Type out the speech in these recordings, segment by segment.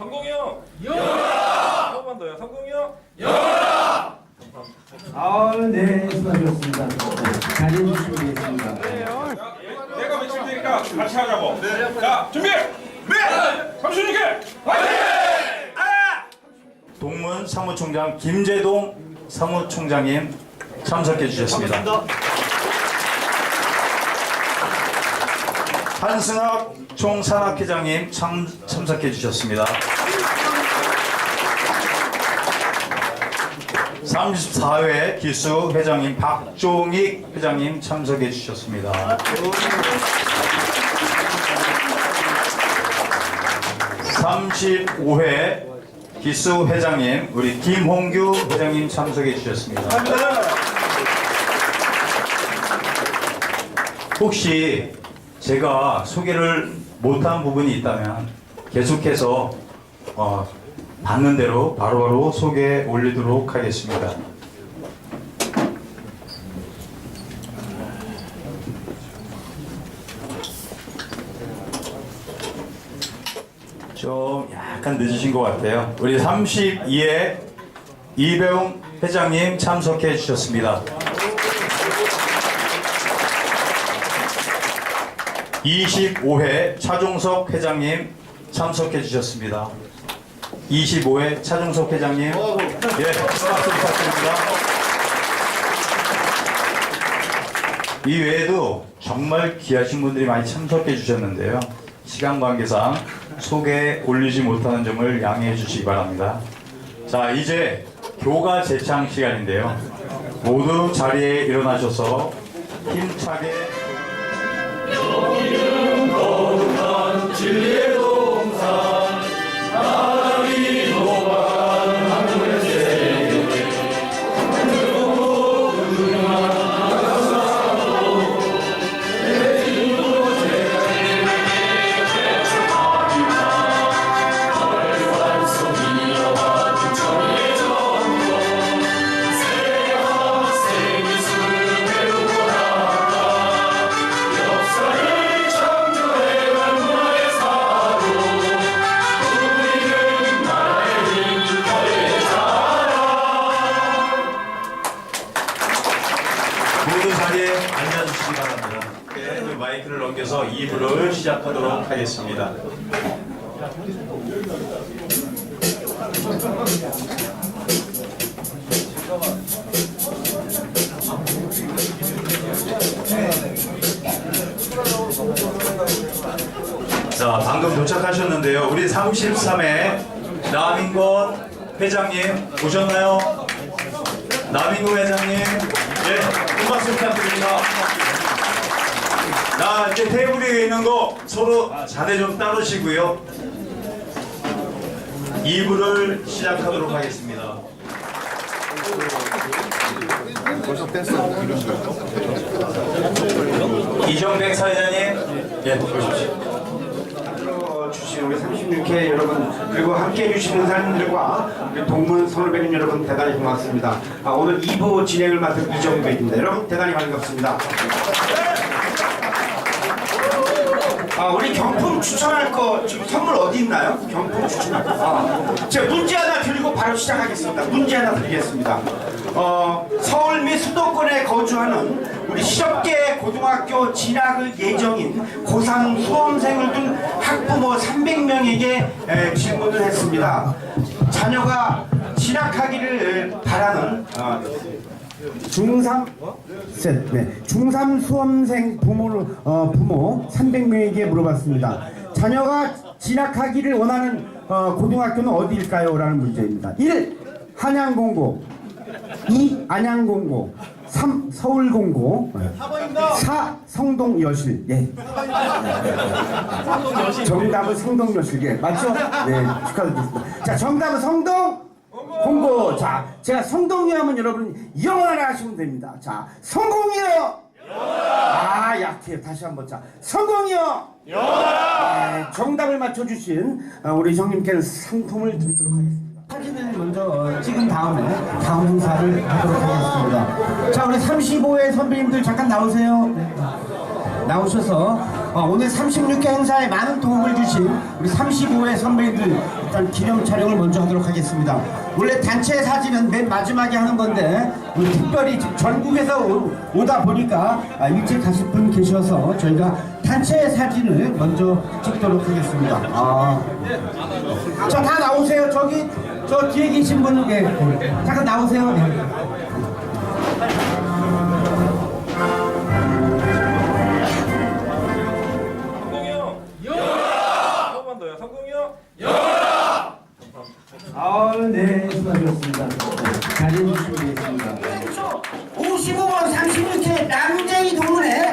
성공이 형. 영원아. 한번 더요. 성공이 형. 아, 네, 수고하셨습니다. 잘해주시면 되겠습니다. 내가 외칠 테니까 같이 하자고. 자, 준비. 네. 삼촌님께 화이팅! 동문 사무총장 김재동 사무총장님 참석해 주셨습니다. 한승학 총산학회장님 참, 참석해 주셨습니다. 34회 기수 회장님 박종익 회장님 참석해 주셨습니다. 35회 기수 회장님 우리 김홍규 회장님 참석해 주셨습니다. 혹시 제가 소개를 못한 부분이 있다면 계속해서 어, 받는 대로 바로바로 소개 올리도록 하겠습니다. 좀 약간 늦으신 것 같아요. 우리 32회 이배웅 회장님 참석해 주셨습니다. 25회 차종석 회장님 참석해 주셨습니다. 25회 차종석 회장님, 예, 박수 부탁드립니다. 이 외에도 정말 귀하신 분들이 많이 참석해 주셨는데요. 시간 관계상 소개 올리지 못하는 점을 양해해 주시기 바랍니다. 자, 이제 교가 재창 시간인데요. 모두 자리에 일어나셔서 힘차게 자, 방금 도착하셨는데요. 우리 33회 남인권 회장님 오셨나요? 남인권 회장님, 예, 큰 박수 부탁드립니다. 자, 이제 테이블 위에 있는 거 서로 자대 좀 따르시고요. 2부를 시작하도록 하겠습니다. 이정백 사회자님, 예, 보십시오. 주신 우리 36회 여러분 그리고 함께 해주시는 사람들과 우리 동문 선후배님 여러분 대단히 고맙습니다. 아, 오늘 2부 진행을 맡은 이정배입니다. 여러분 대단히 반갑습니다. 아, 우리 경품 추천할 거 지금 선물 어디 있나요? 경품 추천할 거. 아, 제가 문제 하나 드리고 바로 시작하겠습니다. 문제 하나 드리겠습니다. 어, 서울 및 수도권에 거주하는 우리 실업계 고등학교 진학을 예정인 고3 수험생을 둔 학부모 300명에게 질문을 했습니다. 자녀가 진학하기를 바라는 어, 중3 셋, 네. 중3 수험생 부모를 어, 부모 300명에게 물어봤습니다. 자녀가 진학하기를 원하는 어, 고등학교는 어디일까요? 라는 문제입니다. 1. 한양공고 2. 안양공고 3. 서울공고 4. 성동여실 예. 정답은 성동여실 예. 맞죠? 네 축하드리겠습니다. 자 정답은 성동 공고 자 제가 성동이 하면 여러분 영어를 하시면 됩니다. 자 성공이요. 아 약해요. 다시 한번 자 성공이요. 네, 정답을 맞춰주신 어, 우리 형님께는 상품을 드리도록 하겠습니다. 사진을 먼저 어, 찍은 다음에 다음 행사를 하도록 하겠습니다. 자 우리 35회 선배님들 잠깐 나오세요. 나오셔서 어, 오늘 36회 행사에 많은 도움을 주신 우리 35회 선배님들 일단 기념 촬영을 먼저 하도록 하겠습니다. 원래 단체 사진은 맨 마지막에 하는 건데 우리 특별히 전국에서 오, 다 보니까 아, 일찍 가실 분 계셔서 저희가 단체 사진을 먼저 찍도록 하겠습니다. 아. 자, 다 나오세요. 저기 저 뒤에 계신 분, 예, 예. 잠깐 나오세요. 네, 수고하셨습니다. 자리해 주시면 되겠습니다. 55번 36회 남쟁이 동문회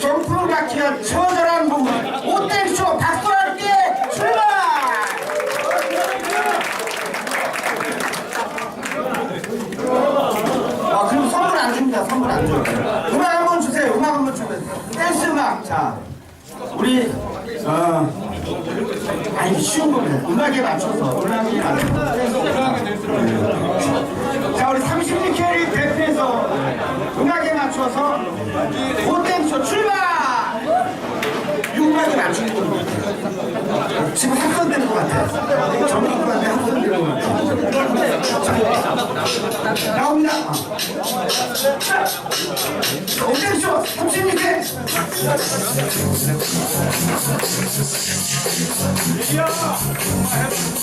경프로 박지현 처절한 부분 오땡쇼 박수와 함께 출발! 아, 그럼 선물 안 안 줘요. 음악 한 번 주세요. 음악 한 번 주세요. 댄스 음악. 자, 우리, 어, 아니, 쉬운 겁니다. 음악에 맞춰서. 음악에 맞춰서. 댄스 음악. 자, 우리 36회를 대표해서 음악에 맞춰서 고땡쇼 출발!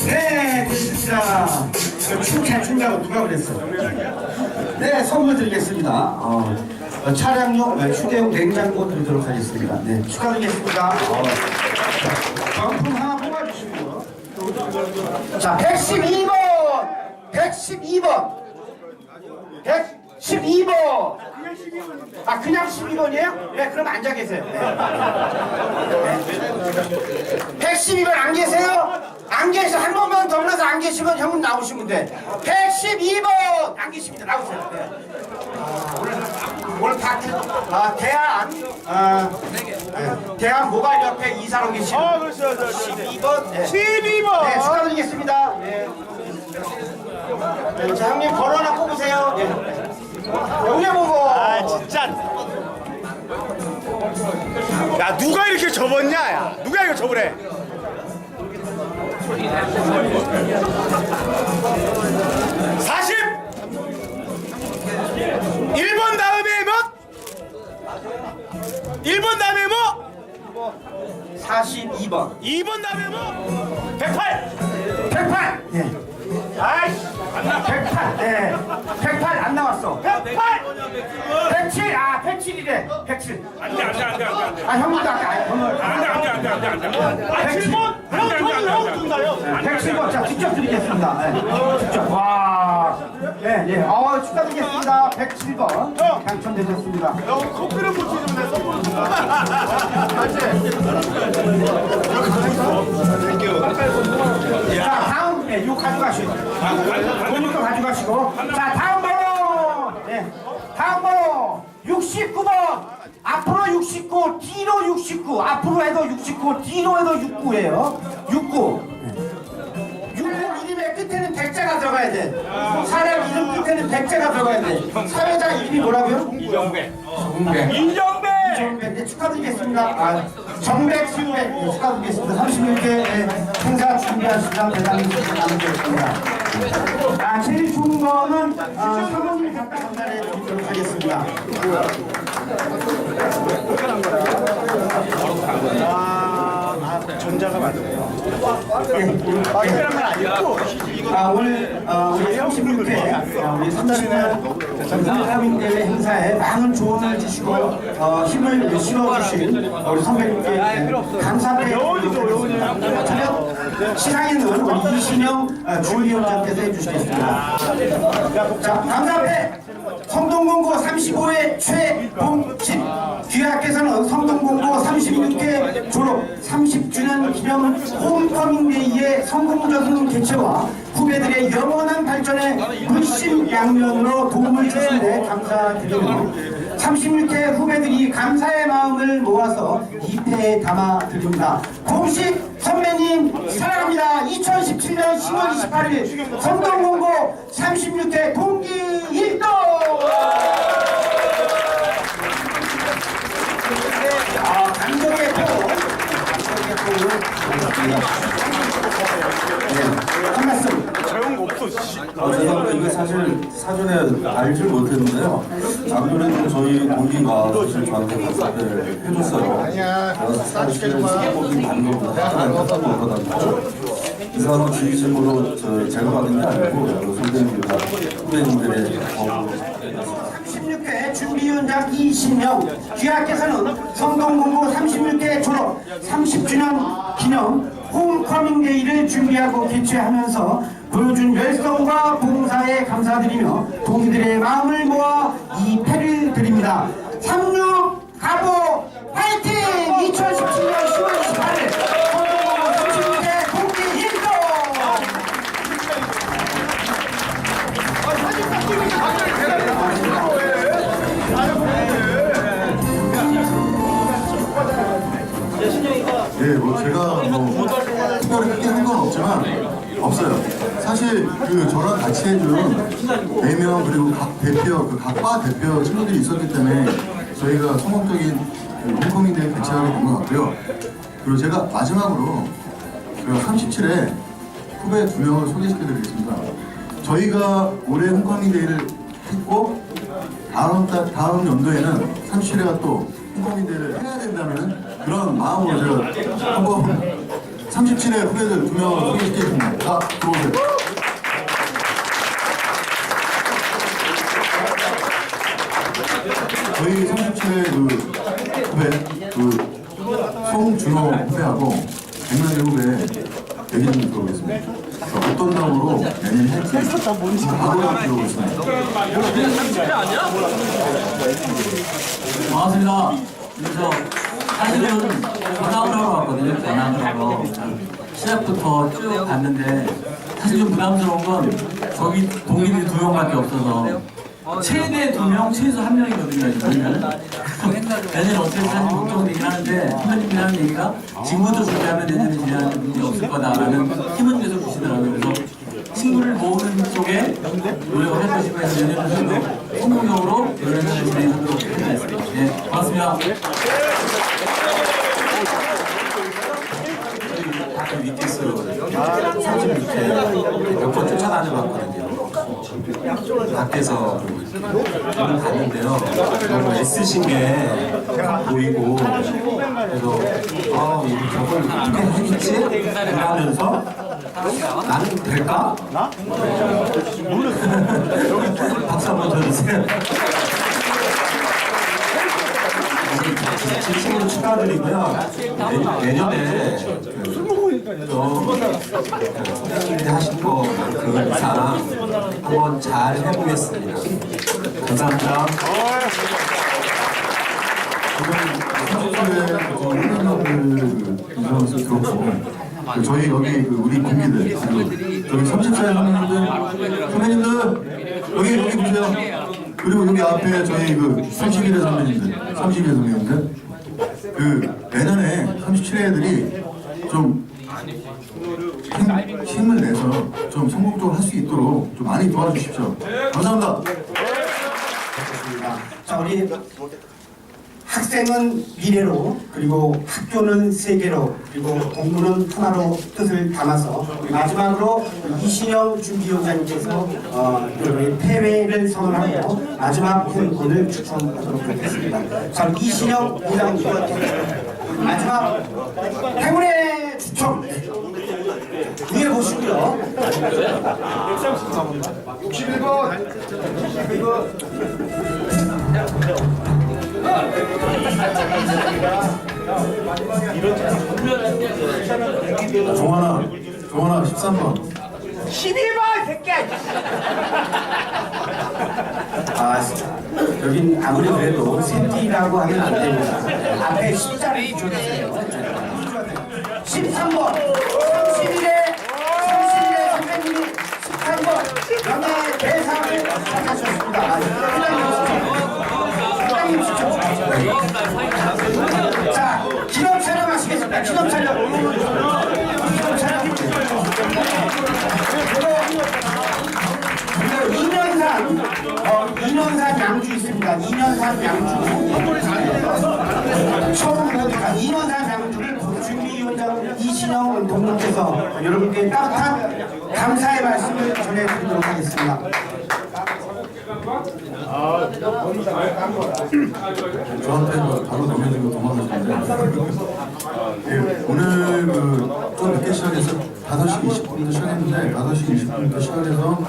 네, 됐습니다. 춤잘 춘다고 누가 그랬어? 네, 선물 드리겠습니다. 어, 어, 차량용 네, 휴대용 냉장고 드리도록 하겠습니다. 네, 축하드리겠습니다. 어, 자, 경품 하나 뽑아주시고요. 자, 112번! 112번! 112번! 아, 그냥 12번이에요? 네, 그럼 앉아 계세요. 네. 112번 안 계세요? 안 계셔. 한 번만 더 불러서 안 계시면 형은 나오시면 돼. 112번! 안 계십니다. 나오세요. 네. 아, 오늘, 오늘 다, 아, 대한, 아, 네, 대한 모발협회 이사로 계신 아, 그렇죠, 그렇죠. 12번. 네. 12번. 네, 축하드리겠습니다. 네. 네, 자, 형님 번호 야, 누가 이렇게 접었냐, 야. 누가 이거 접으래? 40! 1번 다음에 몇? 1번 다음에 뭐? 42번. 2번 다음에 뭐? 108! 108! 네. 아이씨! 108! 네. 108 안 나왔어. 108! 107! 아, 107이래. 107. 안돼 안돼 안돼 안돼. 아, 형님도 아까, 아, 형님. 안돼 안돼 안돼 안돼 안돼. 아, 7번? 형, 형이 형 준다요. 107번. 자, 직접 드리겠습니다. 네. 직접. 와. 네, 네. 어, 축하드리겠습니다. 107번. 당첨되셨습니다. 너 커피를 못 치는데 선물을 준다. 자, 다음, 네, 요 가져가시고. 오늘도 가져가시고. 자, 다음 번호. 네. 다음 번호. 69번. 앞으로 69, 뒤로 69. 앞으로 해도 69, 뒤로 해도 69예요. 69. 69 이름의 끝에는 백자가 들어가야 돼. 사람 이름 끝에는 백자가 들어가야 돼. 사회자 이름이 뭐라고요? 이정배. 정백. 이정배. 정백. 네, 축하드리겠습니다. 아, 정백, 순백. 네, 축하드리겠습니다. 36개 행사 준비하시다 대단히 많으셨습니다. 아, 제일 좋은 거는 아, 사모님 잠깐 전달해 드리도록 하겠습니다. 전자가 맞아요. 아, 오늘 어, 우리 36회 어, 우리 30년 전국가민대회 행사에 많은 조언을 주시고 어, 힘을 실어주신 우리 선배님께 감사의 시상에는 우리 이신영 어, 주위원장께서 해주시겠습니다. 자, 감사회 성동공고 35회 최봉진 귀하께서는 성동공고 36회 졸업 30주년 기념 홈커밍데이의 성공적인 개최와 후배들의 영원한 발전에 물심양면으로 도움을 주신 데 감사드리며 36회 후배들이 감사의 마음을 모아서 2패에 담아드립니다. 공식 선배님 사랑합니다. 2017년 10월 28일 성동공고 36회 동기 1동! 한 말씀. 아. 이거 사실 사전에 알지 못했는데요. 아무래도 저희 동기가 사실 저한테 답변을 해줬어요. 제가 사실은 사법인 방법으로 답변을 받았는데 이 사람은 진심으로 저 제가 받은 게 아니고 여러 선배님들과 후배님들의 어, 36회 준비 위원장 이신영 귀하께서는 성동공고 36회 졸업 30주년 기념 홈커밍데이를 준비하고 개최하면서 보여준 열성과 봉사에 감사드리며 동기들의 마음을 모아 이 패를 드립니다. 36 사실 그 저랑 같이 해준 네명 그리고 각 대표 그 각과 대표 친구들이 있었기 때문에 저희가 성공적인 그 홈커밍대회 개최하게 된 것 같고요. 그리고 제가 마지막으로 그 37회 후배 두 명을 소개시켜드리겠습니다. 저희가 올해 홈커밍대회를 했고 다음 달 다음 연도에는 37회가 또 홈커밍대회를 해야 된다는 그런 마음으로 제가 한번 37회 후배들 두 명을 소개시켜드립니다. 자, 들어오세요. 저희 37회 그 후배 그 송준호 후배하고 백만대 후배 얘기 좀 들어보겠습니다. 자, 어떤 당으로 내년 할지 각오를 들어보겠습니다. 반갑습니다. 그래서 사실은 전화를 하러 왔거든요. 전화를 하러. 시작부터 쭉 갔는데 사실 좀 부담스러운 건 저기 동기들이 두 명밖에 없어서 최대 두 명, 최소 한 명이거든요. 저희는. 내년에 어떻게 사실 걱정되긴 하는데 선배님이 하는 얘기가 지금부터 준비하면 내년에 진행하는 문제 없을 거다라는 힘은 계속 주시더라고요. 그래서 친구를 모으는 쪽에 노력을 할 것이고 해서 내년에는 성공적으로 연락을 진행하도록 하겠습니다. 네, 고맙습니다. 학교 밑에서 36회 몇번 쫓아다녀봤거든요. 밖에서 저는 봤는데요. 너무 애쓰신 게 보이고 그래서 아 저걸 어떻게 하겠지? 이러면서 나는 될까? 박수 한번 쳐주세요. 진심으로 축하드리고요. 내- 내년에 또 선생님이 하신 거그 이상 한번 잘 해보겠습니다. 감사합니다. 지금 선수들 들었고 그 저희 여기 그 우리 그리고 저기 30살 선배님들 선배님들 여기 여기 보세요. 그리고 여기 앞에 저희 그 31회 선배님들 31회 선배님들 그 내년에 37회들이 좀 힘, 힘을 내서 좀 성공적으로 할 수 있도록 좀 많이 도와주십시오. 감사합니다. 자, 우리 학생은 미래로 그리고 학교는 세계로 그리고 공부는 하나로 뜻을 담아서 마지막으로 이신영 준비위원장님께서 어, 패배를 선언하고 마지막 분을 추천하도록 하겠습니다. 자, 이신영 부장님 마지막 행운의 추천 위에 보시고요. 61번. 종환아, 종환아 13번. 11번 새끼야! 아, 여긴 아무리 그래도 새끼라고 하면 안 됩니다. 앞에 십자를 붙여주세요. 13번! 31회, 31회 선생님이 13번 연예 대상을 받으셨습니다. 아. 자, 기념 촬영 하시겠습니다. 기념 촬영. 기념 촬영. 그리고 2년산, 어, 2년산 양주 있습니다. 2년산 양주. 처음 보니까 2년산 동무께서 여러분께 따뜻한 감사의 말씀을 전해드리도록 하겠습니다. 저한테 뭐 바로 넘겨주고 도망가시는데 예, 오늘 그좀 늦게 시작해서 5시 20분부터 시작했는데 5시 20분부터 시작해서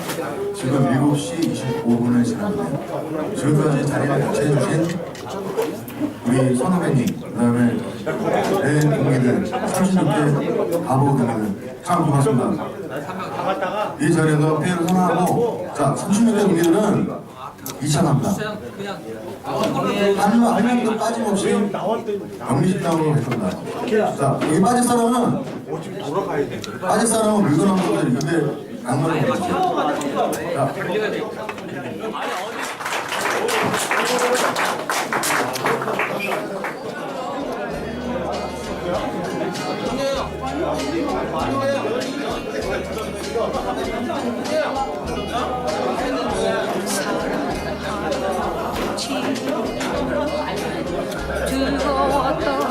지금 7시 25분에 지났네요. 지금까지 자리를 같이 해주신 우리 선후배님 그다음에 내 동기들 36대 바보 동기들 참 고맙습니다. 이 자리에서 피해를 선언하고 자 36대 동기들은 2차 갑니다. 한, 한 명도 빠짐없이 영리식당으로 갈 겁니다. 자, 여기 빠질 사람은 빠질 사람은 물건 한 분들 입에 양말을 벗으세요. 자, 뜨거웠던